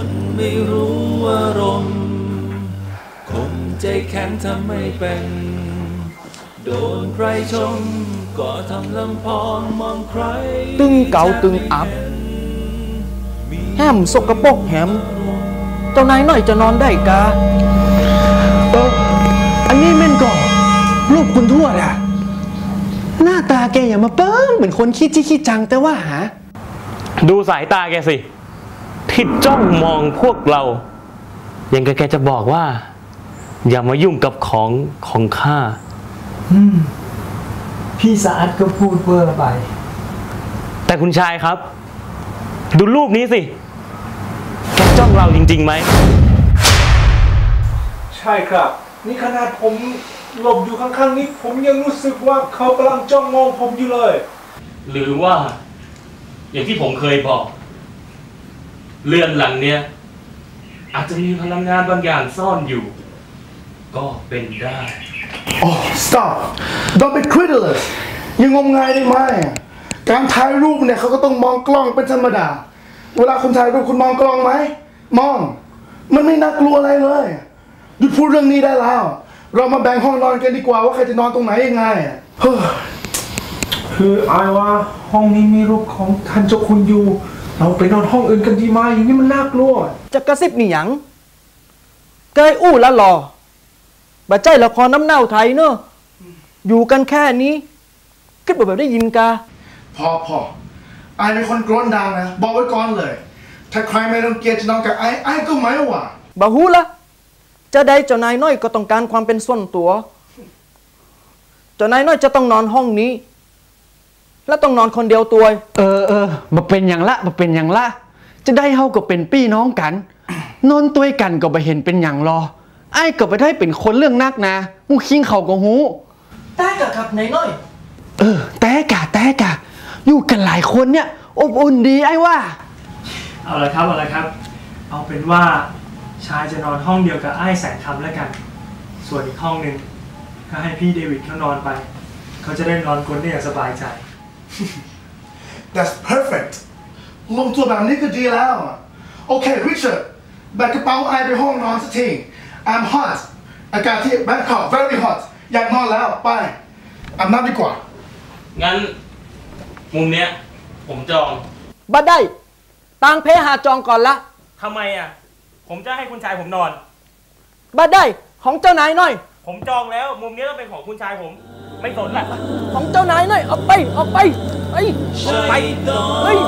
คนไม่รู้อารมณ์คงใจแข็งทำไม่เป็น โดนใครชมก็ทำลำพองมองใคร ตึงเก่าตึงอับแฮมสกปรกแฮมเจ้านายน้อยจะนอนได้กาเอออันนี้แม่นก่อลูกคุณทวดอะหน้าตาแกอย่ามาเปิ้งเหมือนคนขี้จี้ขี้จังแต่ว่าหา ดูสายตาแกสิ ที่จ้องมองพวกเรายังกับแกจะบอกว่า อย่ามายุ่งกับของของข้าพี่สะอาดก็พูดเวอร์ไป แต่คุณชายครับ ดูรูปนี้สิแกจ้องเราจริงๆไหม ใช่ครับ นี่ขนาดผมหลบอยู่ข้างๆนี้ ผมยังรู้สึกว่าเขากำลังจ้องมองผมอยู่เลย หรือว่า อย่างที่ผมเคยบอก เรือนหลังเนี้ยอาจจะมีพลังงานบางอย่างซ่อนอยู่ ก็เป็นได้ โอ้ stop don't be credulous ยังงมงายได้ไหมการถ่ายรูปเนี่ยเขาก็ต้องมองกล้องเป็นธรรมดา เวลาคุณถ่ายรูปคุณมองกล้องไหม มอง มันไม่น่ากลัวอะไรเลยหยุดพูดเรื่องนี้ได้แล้ว เรามาแบ่งห้องนอนกันดีกว่าว่าใครจะนอนตรงไหนยังไงเฮ้ยคืออายว่าห้องนี้มีรูปของท่านเจ้าคุณอยู่ เราไปนอนห้องอื่นกันดีไหมอย่างนี้มันน่ากลัวจะกระซิบนี่หยังเกยอู้ละหลอบาใจละครน้ำเน่าไทยเนอะอยู่กันแค่นี้คิดว่าแบบได้ยินกาพอพอไอายเป็นคนกรนดังนะบอกไว้ก่อนเลย ถ้าใครไม่ต้องเกลียดจะนอนกับไอไอายก็ไม่ว่าบาฮูละจะได้เจ้านายน้อยก็ต้องการความเป็นส่วนตัว เจ้านายน้อยจะต้องนอนห้องนี้ และต้องนอนคนเดียวตัว เออเออมาเป็นอย่างละมาเป็นอย่างละ จะได้เฮาก็เป็นพี่น้องกัน นอนตัวยกันก็ไปเห็นเป็นอย่างรอ ไอ้ก็ไปได้เป็นคนเรื่องนักนะมูคิงเขาก็หูแต่กับขับนายน้อย เออ แต่กะแต่กะ อยู่กันหลายคนเนี่ยอบอุ่นดีไอ้ว่า เอาละครับเอาละครับ เอาเป็นว่าชายจะนอนห้องเดียวกับไอ้ายแสงคำแล้วกัน ส่วนอีกห้องหนึ่งก็ให้พี่เดวิดเขานอนไป เขาจะได้นอนกลนได้อย่างสบายใจ That's perfect ลงตัวแบบนี้ก็ดีแล้วอะโอเค Richard แบกกระเป๋าไอไปห้องนอนสักที I'm hot อากาศที่ Bangkok very hot อยากนอนแล้วไปอาบน้ำดีกว่า งั้น มุมเนี้ย ผมจองบัดได้ตังเพหาจองก่อนละทำไมอะ ผมจะให้คุณชายผมนอนบัดได้ของเจ้านายน้อย ผมจองแล้ว มุมนี้ต้องเป็นของคุณชายผม ไม่สนแหละของเจ้านายน้อยเอาไปเอาไปเฮ้ยไปเฮ้ย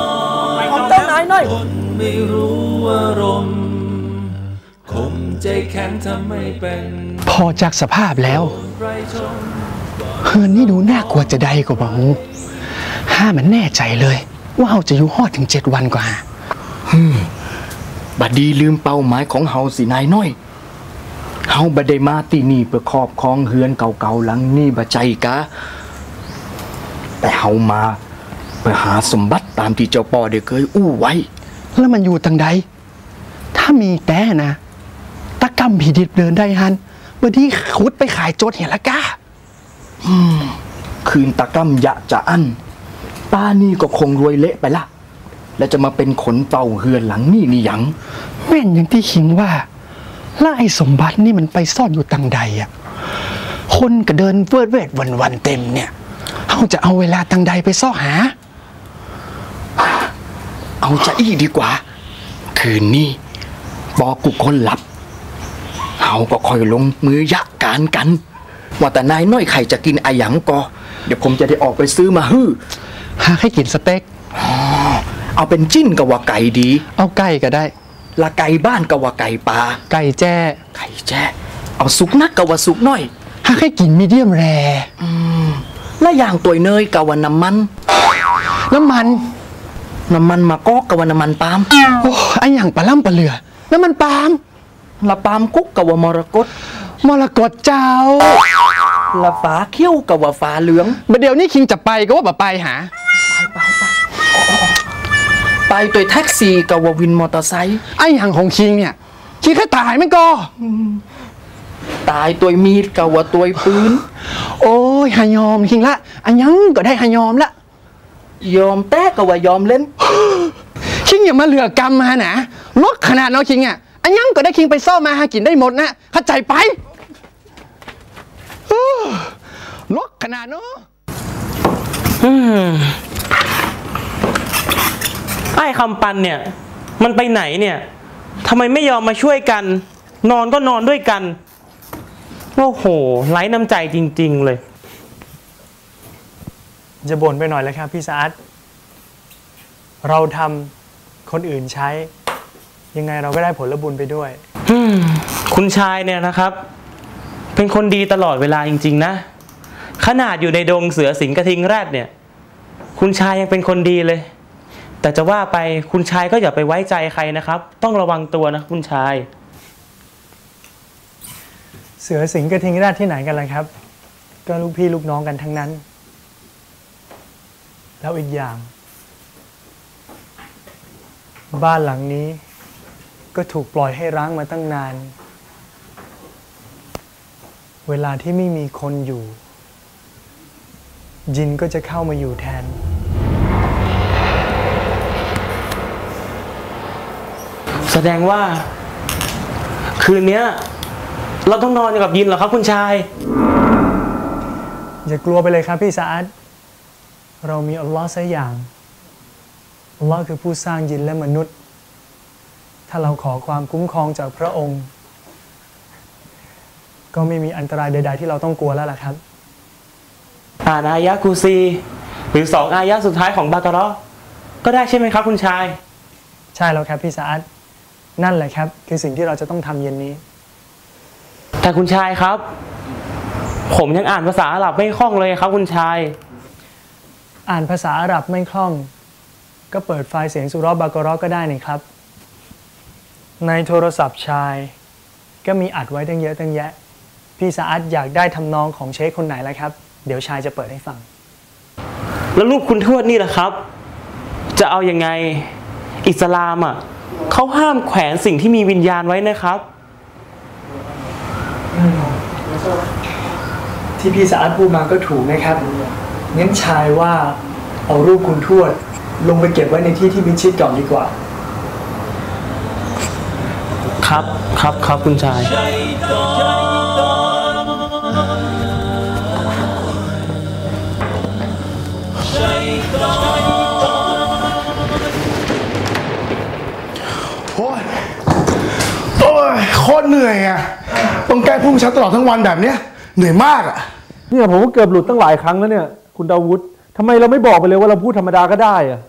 ของเจ้านายน้อยคนไม่รู้อารมณ์คงใจแข็งทำไม่เป็นพอจากสภาพแล้วใครชมเฮือนนี่ดูน่ากลัวจะได้กว่าบางูห้ามันแน่ใจเลย ว่าเราจะอยู่หอดถึงเจ็ดวันกว่าบัดดีลืมเป้าหมายของเฮาสินายน้อยเฮาบ่ได้มาที่นี่เพื่อครอบครองเฮือนเก่าๆหลังนี้บ่ใจกะ แต่เฮามาเพื่อหาสมบัติตามที่เจ้าป่อได้เคยอู้ไว้ แล้วมันอยู่ตังใด ถ้ามีแต่นะตะกำผีดิบเดินได้ฮันบดนีขุดไปขายโจดเห็นละก้าคืนตะกำยะจะอั้นป้านี่ก็คงรวยเละไปละ แล้วจะมาเป็นขนเฝ้าเฮือนหลังนี่นี่หยัง แม่นอย่างที่คิงว่า แล้วไอ้สมบัตินี่มันไปซ่อนอยู่ตังใดอะคนก็เดินเวิร์ดเวดวันวันๆเต็มเนี่ยเขาจะเอาเวลาตังใดไปซ่อหา เอาจะอี้ดีกว่า คืนนี้บอกุคนหลับเฮาก็ค่อยลงมือยะการกัน ว่าแต่นายน้อยไข่จะกินอาหยังก็เดี๋ยวผมจะได้ออกไปซื้อมาฮื้อหาให้กินสเต็กเอาเป็นจิ้นกับว่าไก่ดี เอาไก่ก็ได้ ละไก่บ้านกับว่าไก่ปลาไก่แจ้ ไก่แจ้ เอาสุกนักกับว่าสุกน้อยหาให้กินมีเดียมแรและอย่างตัวเนยกับว่าน้ำมัน น้ำมัน น้ำมันมะกอกกับว่าน้ำมันปาล์มโอ้ไออย่างปลาล่ำปลาเหลือ น้ำมันปาล์มละปาล์มกุ๊กกับว่ามรกตมรกตเจ้าละฝาเขี้ยวกับว่าฝาเหลืองบดเดี๋ยวนี้คิงจะไปก็ว่าบ่ไปหา ไปตัวแท็กซี่กับว่าวินมอเตอร์ไซค์ไออย่างของคิงเนี่ยคิงแค่ตายไม่ก็ตายตัวมีดกับว่าตัวปืนโอ้ยหายอมคิงละอันยังก็ได้หายอมละยอมแต้กับว่ายอมเล่นคิงอย่ามาเหลือกรรมมานะลดขนาดเนาะคิงอะอันยังก็ได้คิงไปซ่อมมาหากินได้หมดนะเข้าใจไปฮู้ลดขนาดเนาะ ไอ้คำปันเนี่ย มันไปไหนเนี่ยทำไมไม่ยอมมาช่วยกัน นอนก็นอนด้วยกันโอ้โหไร้น้ำใจจริง ๆ เลย จะบ่นไปหน่อยเลยครับพี่สะอาดเราทำคนอื่นใช้ ยังไงเราก็ได้ผลบุญไปด้วยอืมคุณชายเนี่ยนะครับ เป็นคนดีตลอดเวลาจริง ๆ นะ ขนาดอยู่ในดงเสือสิงกระทิงแรดเนี่ย คุณชายยังเป็นคนดีเลย แต่จะว่าไปคุณชายก็อย่าไปไว้ใจใครนะครับ ต้องระวังตัวนะคุณชาย เสือสิงห์กระทิงแรดที่ไหนกันล่ะครับ ก็ลูกพี่ลูกน้องกันทั้งนั้น แล้วอีกอย่าง บ้านหลังนี้ ก็ถูกปล่อยให้ร้างมาตั้งนาน เวลาที่ไม่มีคนอยู่ ยินก็จะเข้ามาอยู่แทน แสดงว่า คืนเนี้ยเราต้องนอนกับยินเหรอครับคุณชาย อย่ากลัวไปเลยครับพี่สะอาดเรามีอัลลอฮ์สักอย่างอัลลอฮ์คือผู้สร้างยินและมนุษย์ ถ้าเราขอความคุ้มครองจากพระองค์ ก็ไม่มีอันตรายใด ๆ ที่เราต้องกลัวแล้วล่ะครับอ่านอายะกูซี หรือสองอายะสุดท้ายของบากาเราะห์ก็ได้ใช่ไหมครับคุณชาย ใช่แล้วครับพี่สะอาด นั่นแหละครับ คือสิ่งที่เราจะต้องทำเย็นนี้ แต่คุณชายครับ ผมยังอ่านภาษาอาหรับไม่คล่องเลยครับคุณชาย อ่านภาษาอาหรับไม่คล่อง ก็เปิดไฟล์เสียงสุเรอบากรอก็ได้นี่ครับ ในโทรศัพท์ชาย ก็มีอัดไว้ตั้งเยอะตั้งแยะ พี่สะอาดอยากได้ทำนองของเชคคนไหนแล้วครับ เดี๋ยวชายจะเปิดให้ฟัง แล้วลูกคุณทวดนี่แหละครับ จะเอาอยัางไง อิสลามอะ เขาห้ามแขวนสิ่งที่มีวิญญาณไว้นะครับ ที่พี่สะอาดพูดมาก็ถูกนะครับงั้นชายว่าเอารูปคุณทวด ลงไปเก็บไว้ในที่ที่มิดชิดก่อนดีกว่า ครับครับครับคุณชาย โคตรเหนื่อยอะต้องแก้พุ่งชัดตลอดทั้งวันแบบเนี้ยเหนื่อยมากอะเนี่ยผมก็เกือบหลุดตั้งหลายครั้งแล้วเนี่ย คุณดาวุฒิทำไมเราไม่บอกไปเลยว่าเราพูดธรรมดาก็ได้อะ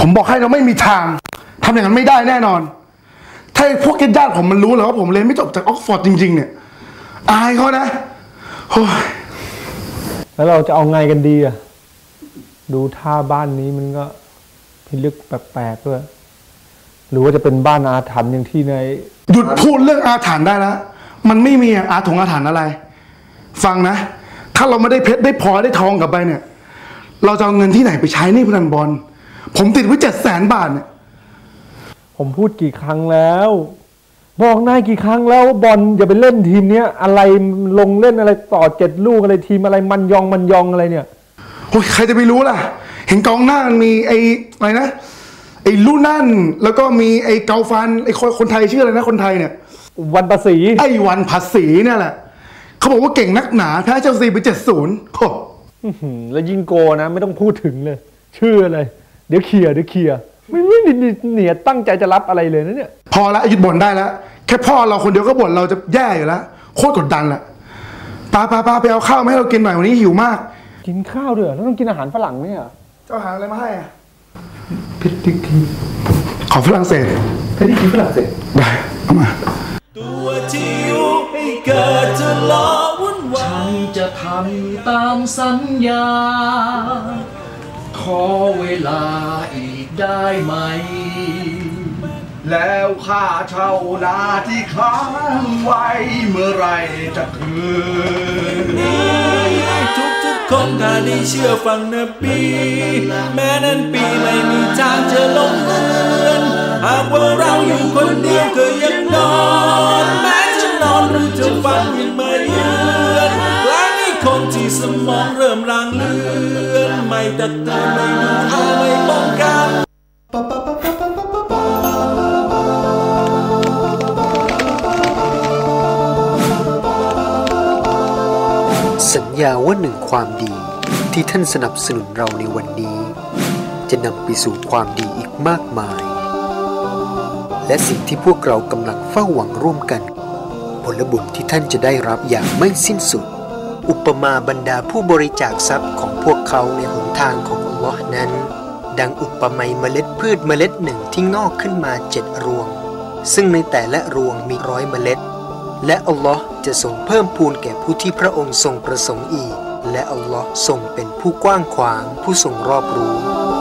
ผมบอกให้เราไม่มีทางทำอย่างนั้นไม่ได้แน่นอน ถ้าไอ้พวกญาติๆผมมันรู้แล้วว่าผมเรียนไม่จบจากออกฟอร์ดจริง ๆ เนี่ยอายเขานะโอ้ยแล้วเราจะเอาไงกันดีอะดูท่าบ้านนี้มันก็พิลึกแปลกๆด้วยหรือว่าจะเป็นบ้านอาถรรพ์อย่างที่ในห ยุดพูดเรื่องอาถรรพ์ได้แล้ว มันไม่มีอาถงอาถรรพ์อะไร ฟังนะ ถ้าเราไม่ได้เพชรได้พลอยได้ทองกลับไปเนี่ย เราจะเอาเงินที่ไหนไปใช้หนี่พนันบอล ผมติดไว้เจ็ดแสนบาทเนี่ย ผมพูดกี่ครั้งแล้ว บอกนายกี่ครั้งแล้วว่าบอลอย่าไปเล่นทีมเนี้ยอะไรลงเล่นอะไรต่อเจ็ดลูกอะไรทีมอะไรมันยองมันยองอะไรเนี่ย โอ้ยใครจะไปรู้ล่ะ เห็นกองหน้ามันมีไอ้อะไรนะไอ้ลูนั่น แล้วก็มีไอ้เกาฟันไอ้คนคนไทยชื่ออะไรนะคนไทยเนี่ย วันประสีไอ้วันภาษีเนี่ยแหละเขาบอกว่าเก่งนักหนาแพ้เชลซีไปเจ็ดศูนย์โอ้อื้อหือแล้วยิงโกนะ ไม่ต้องพูดถึงเลย ชื่อเลยเดี๋ยวเคลียร์เดี๋ยวเคลียร์ไม่ไม่ไม่เหนียตั้งใจจะรับอะไรเลยนะเนี่ยพอละหยุดบ่นได้แล้วแค่พ่อเราคนเดียวก็บ่นเราจะแย่อยู่แล้วโคตรกดดันแหละปาปาปาไปเอาข้าวมาให้เรากินหน่อยวันนี้หิวมาก กินข้าวด้วยเหรอแล้วต้องกินอาหารฝรั่งไหมอะเจ้าหาอะไรมาให้อะ พริกพริกพริกขอฝรั่งเศสพริกฝรั่งเศสได้เอามาตัวที่ยุให้เกิดทะเลาะวุ่นวายจะทำตามสัญญา ขอเวลาอีกได้ไหม แล้วค่าเช่านาที่ค้างไว้เมื่อไรจะคืนทุกทุกๆ คนถ้าได้เชื่อฟังนบีแม้นั้นปีไม่มีทางจะลงเลือนหากว่าเราอยู่คนเดียวก็ยังนอนแม้จะนอนหรือจะฟังยังไม่เยือนกลางให้คนที่สมองเริ่มรางเลือนไม่ตักเตือนไม่ดู สัญญาว่าหนึ่งความดีที่ท่านสนับสนุนเราในวันนี้ จะนำไปสู่ความดีอีกมากมาย และสิ่งที่พวกเรากำลังเฝ้าหวังร่วมกัน ผลบุญที่ท่านจะได้รับอย่างไม่สิ้นสุด อุปมาบรรดาผู้บริจาคทรัพย์ของพวกเขาในหนทางของอัลลอฮ์นั้น ดังอุปไมยเมล็ดพืชเมล็ดหนึ่งที่งอกขึ้นมาเจ็ดรวง ซึ่งในแต่ละรวงมีร้อยเมล็ด และอัลลอฮ์ จะทรงเพิ่มพูนแก่ผู้ที่พระองค์ทรงประสงค์อีก และอัลลอฮ์ทรงเป็นผู้กว้างขวางผู้ทรงรอบรู้